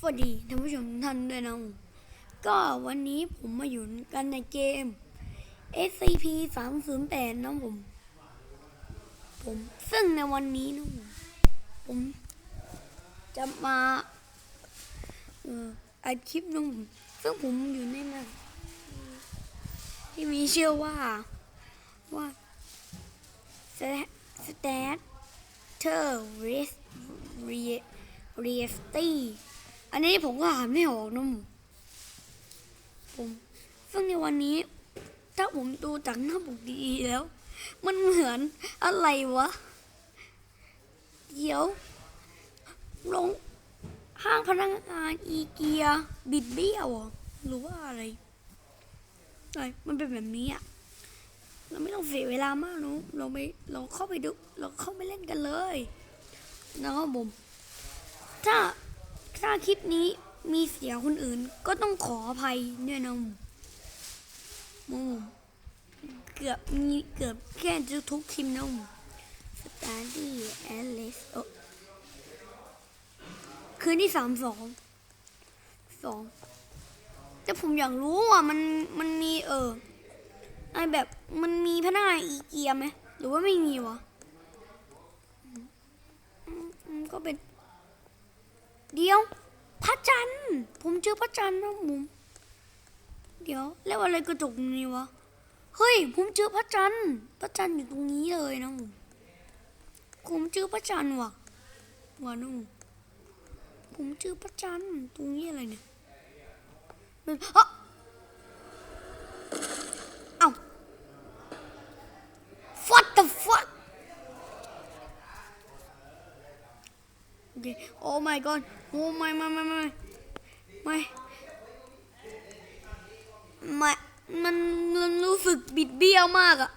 สวัสดีท่านผู้ชมท่านด้วยนะก็วันนี้ผมมาอยู่กันในเกม SCP 3 0 8นะผม ผมซึ่งในวันนี้นะผมผมจะมาเอ่ออัดคลิปนะผมซึ่งผมอยู่ในนั้นที่มีเชื่อว่าว่า stat เธอ res re r e s t y อันนี้ผมก็อ่านไม่ออกนะผมซึ่งในวันนี้ ถ้าผมดูจากหน้าปกดีแล้ว มันเหมือนอะไรวะ เดี๋ยวลงห้างพนักงานอีเกียบิดเบี้ยวหรือว่าอะไรอะไรมันเป็นแบบนี้อะเราไม่ต้องเสียเวลามากนอะเราไปเราเข้าไปดู เราเข้าไปเล่นกันเลยนะครับผม คลิปนี้มีเสียคนอื่นก็ต้องขออภัยด้วยนะมผมเกือบมีเกือบแค่จะทุกคลิปนะผมสตาร์ดี้แอลเลสโอคืนที่สามสองสองแต่ผมอยากรู้ว่ามันมันมีเออไอแบบมันมีพนักงานอีเกียไหมหรือว่าไม่มีวะมอืมก็เป็นเดียว พระจันทร์ ผมเจอพระจันทร์นะผมเดี๋ยว แล้วอะไรกระจกตรงนี้วะ เฮ้ย ผมเจอพระจันทร์ พระจันทร์อยู่ตรงนี้เลยนะผมผมเจอพระจันทร์ว่ะว่ะนุ่มผมเจอพระจันทร์ตรงนี้อะไรเนี่ยเป็นเอ้าเอ้า what the fuck โอเค oh my god โอ้ไม่ไม่ไม่ไม่ไม่ไม่มันมันรู้สึกบิดเบี้ยวมากอะ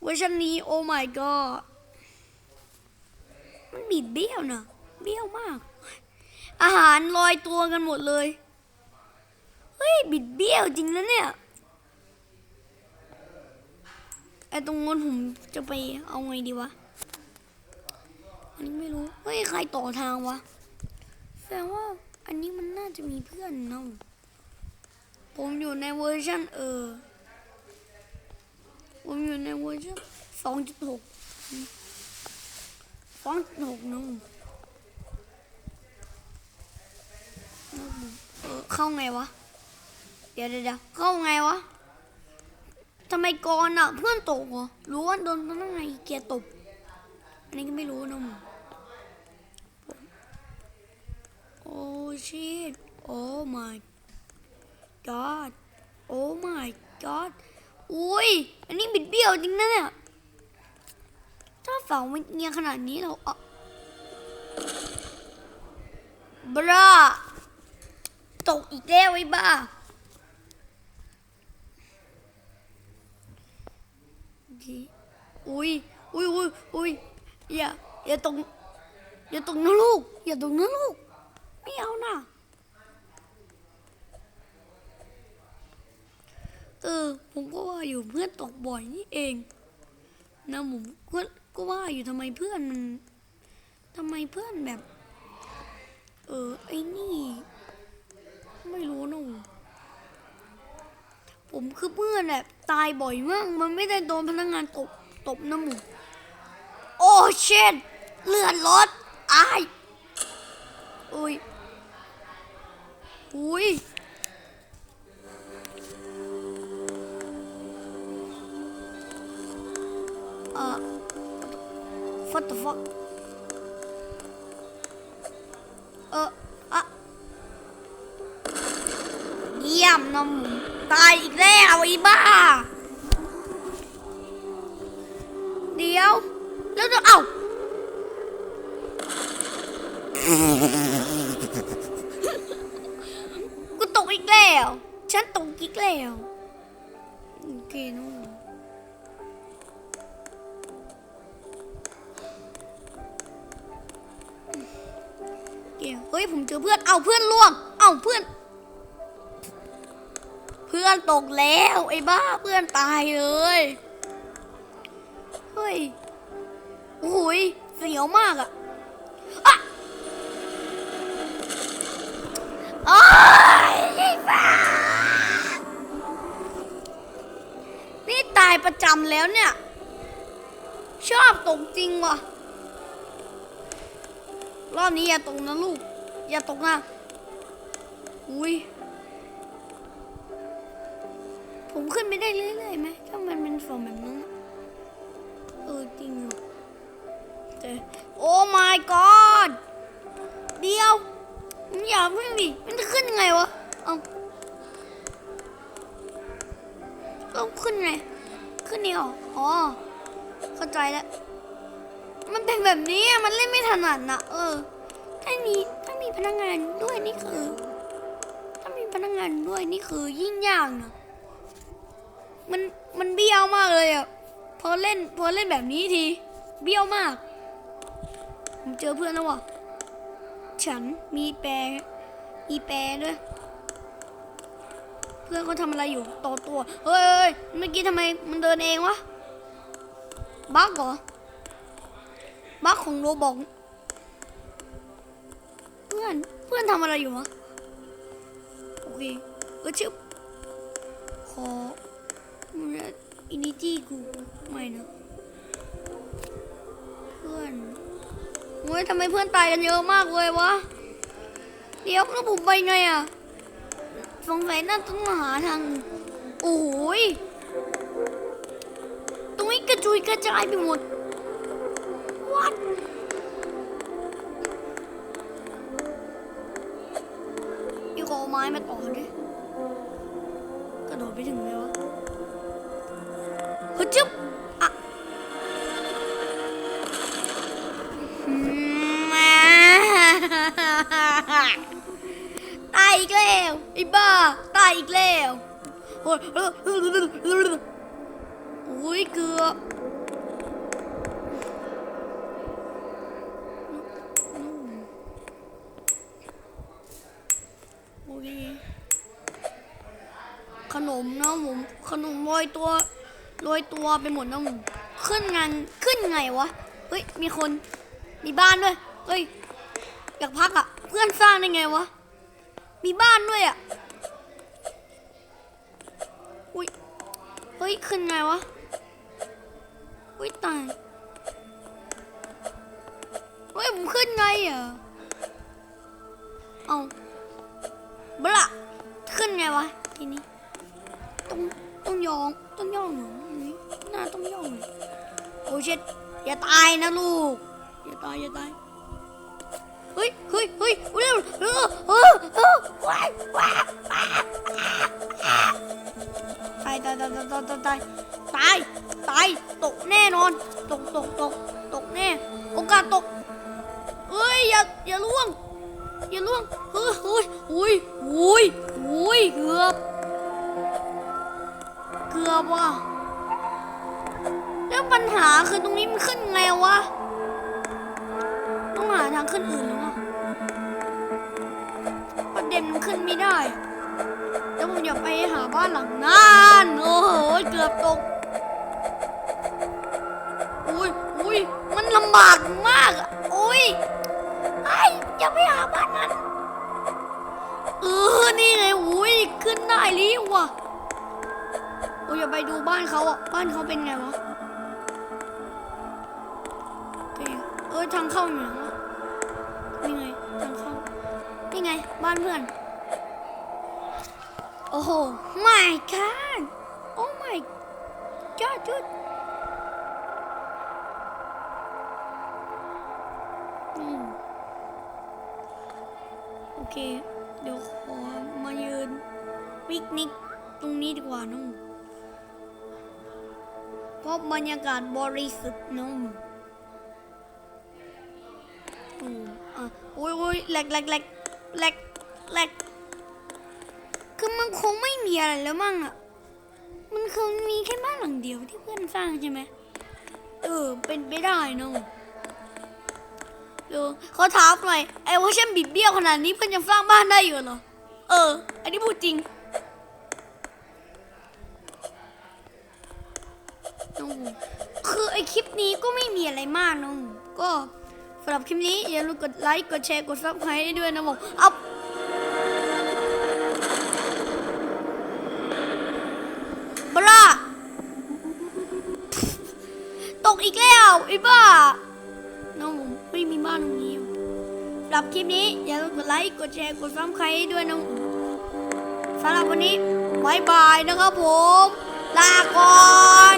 เวอร์ชันนี้ oh my god มันบิดเบี้ยวนะเบี้ยวมาก อาหารลอยตัวกันหมดเลย เฮ้ย บิดเบี้ยวจริงแล้วเนี่ยไอตรงนู้นผมจะไปเอาไงดีวะ อันนี้ไม่รู้ เฮ้ย ใครต่อทางวะ แสดงว่าอันนี้มันน่าจะมีเพื่อนเนาะผมอยู่ในเวอร์ชันเออ ผมอยู่ในเวอร์ชันสองจุดหกสองจุดหกนะผมเออเข้าไงวะ เดี๋ยวเดี๋ยวเข้าไงวะทำไมก่อนอะ เพื่อนตกเหรอรู้ว่าโดนพนักงานเกียตบ อันนี้ก็ไม่รู้นะผมโอ้ชิตโอ้ my god โอ้ my god อุ้ย อันนี้บิดเบี้ยวจริงนะเนี่ย ถ้าเสามันเอียงขนาดนี้เราเอาบราตกอีกแล้วไอ้บ้า อุ้ย อุ้ยอุ้ยอุ้ย อย่าอย่าตกอย่าตกนะลูก อย่าตกนะลูก ไม่เอานะเออผมก็ว่าอยู่เพื่อนตกบ่อยนี่เองนะผมก็ก็ว่าอยู่ทำไมเพื่อนมันทำไมเพื่อนแบบ เออไอ้นี่ ไม่รู้นะผมผมคือเพื่อนแบบตายบ่อยมาก มันไม่ได้โดนพนักงานตบตบนะหมู เช่น เลื่อดรถอายอุ้ยอุ้ยเอ่อ what the fuck เอออะเยี่ยมนมตายอีกแล้วไอ้บ้า เดี๋ยว แล้วจะเอ้ากูตกอีกแล้ว ฉันตกอีกแล้วโอเคนู่นเดี๋ยเฮ้ยผมเจอเพื่อนเอาเพื่อนล่วง เอาเพื่อน เพื่อนตกแล้ว ไอ้บ้าเพื่อนตายเลย เฮ้ย ยเสียวมากอะโอ้ยนี่ตายประจำแล้วเนี่ย ชอบตกจริงวะรอบนี้อย่าตกนะลูก อย่าตกนะ อุ้ยผมขึ้นไม่ได้เรื่อยๆไหมถ้ามันเป็นฝนแบบนั้นเออจริงเหรอ โอ้ my god เดียวมันอย่าเพิ่งดิมันจะขึ้นยังไงวะ เอาเอาขึ้นไง ขึ้นนี่หรออ๋อ เข้าใจแล้ว มันเป็นแบบนี้อะมันเล่นไม่ถนัดนะเออ ถ้ามีถ้ามีพนักงานด้วยนี่คือ ถ้ามีพนักงานด้วยนี่คือยิ่งยากนะมัน มันเบี้ยวมากเลยอะ พอเล่น พอเล่นแบบนี้ที เบี้ยวมาก ผมเจอเพื่อนแล้วว่ะ ฉันมีแปรมีแปรด้วย เพื่อนเขาทำอะไรอยู่ต่อตัว เฮ้ยเมื่อกี้ทำไมมันเดินเองวะ บั๊กเหรอ บั๊กของโรบอก เพื่อน เพื่อนทำอะไรอยู่วะ โอเคเออชื่อขออินิจี้กู ไม่นะ เพื่อน อ้ยทำไมเพื่อนตายกันเยอะมากเลยวะ เดี๋ยวแล้วผมไปไงอะสงสัยน่าต้องหาทาง โอ้ยตรงนี้กระจุยกระจายไปหมดวัดอยู่ก็เอาไม้มาต่อดิกระโดดไปถึงเลยวะฮึจึ๊บ อีกแล้วไอ้บ้าตายอีกแล้วโอ้ยโอ้ยเกือบโอเคขนมนะผมขนมโรยตัวโรยตัวไปหมดนะผมขึ้นงานขึ้นไงวะเฮ้ยมีคนมีบ้านด้วยเฮ้ยอยากพักอะ เพื่อนสร้างได้ไงวะ มีบ้านด้วยอะ อุ้ย เฮ้ย ขึ้นไงวะ อุ้ยตาย เฮ้ย ผมขึ้นไงอะ เอาบละขึ้นไงวะ ทีนี้ ต้องต้องยอง ต้องย่องหนนี้หน้าต้องย่องเลยโอ้เช็ดอย่าตายนะลูก อย่าตาย อย่าตาย เฮ้ยเฮ้ยเฮ้ยเร็วเร็วเออเออว้ายว้ายว้ายตายตายตายตายตายตายตายตายตกแน่นอน ตกตกตกตกแน่ โอกาสตกเอ้ยอย่าอย่าล่วง อย่าล่วงเฮ้ยเฮ้ยอุ้ยอุ้ยอุ้ยเกือบเกือบว่ะแล้วปัญหาคือตรงนี้มันขึ้นไงวะ ต้องหาทางขึ้นอื่น อยาไปหาบ้านหลังนั้นโอ้โหเกือบตกอุ้ยอุ้ยมันลำบากมากอุ้ยไอ้อย่าไปหาบ้านนั้นเออนี่ไงอุ้ยขึ้นได้ลิว่ะโอ้ยอย่าไปดูบ้านเขาอะบ้านเขาเป็นไงวะเคเออทางเข้าอยู่ไหนวะนี่ไงทางเข้านี่ไงบ้านเพื่อน โอ้โห my god oh my god dude อืมโอเค เดี๋ยวขอมายืนปิกนิกตรงนี้ดีกว่าน้องเพราะบรรยากาศบริสุทธิ์น้องอืมอะโอ้ยโอ้ยแหลกแหลกแหลกแหลกแหลก คือมันคงไม่มีอะไรแล้วมั้งอะ มันคงมีแค่บ้านหลังเดียวที่เพื่อนสร้างใช่ไหมเออ เป็นไปได้น้องดูเขาถามหน่อยไอ้ว่าฉันบิดเบี้ยวขนาดนี้เพื่อนยังสร้างบ้านได้อยู่เหรอ เออ อันนี้พูดจริงน้องคือไอคลิปนี้ก็ไม่มีอะไรมากน้อง ก็สำหรับคลิปนี้อย่าลืมกดไลค์ กดแชร์ กดซับสไครต์ด้วยนะผมเอา ตกอีกแล้วไอ้บ้า น้องผมไม่มีบ้านตรงนี้สำหรับคลิปนี้อย่าลืมกดไลค์ กดแชร์ กดซับสไครต์ด้วยน้องสำหรับวันนี้บายบายนะครับผม ลาก่อน